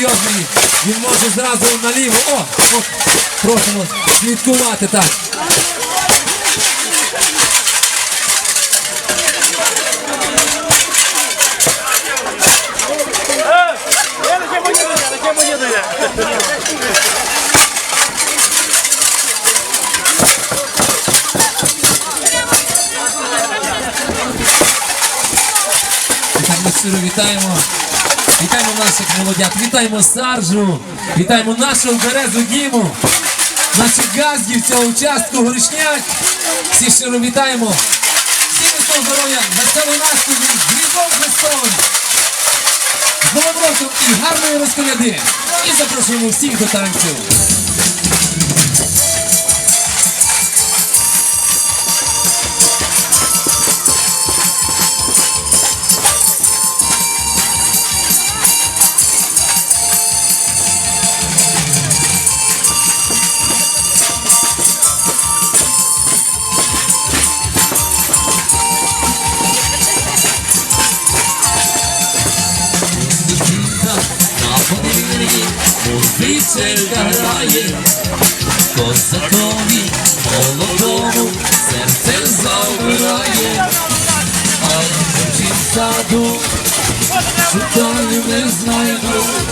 серйозний, він може зразу наліво. О, от, просимо слідкувати так. Так ми щиро вітаємо. Вітаємо наших молодят, вітаємо Саржу, вітаємо нашого березу Діму, наших газдів цього участку Горішняк. Всі щиро вітаємо. Всім міцного здоров'я, веселого настрою, з Різдвом Христовим, з Новим роком і гарної розколяди. І запрошуємо всіх до танців. землі, музицелька грає, козакові молодому серце забирає, а в саду.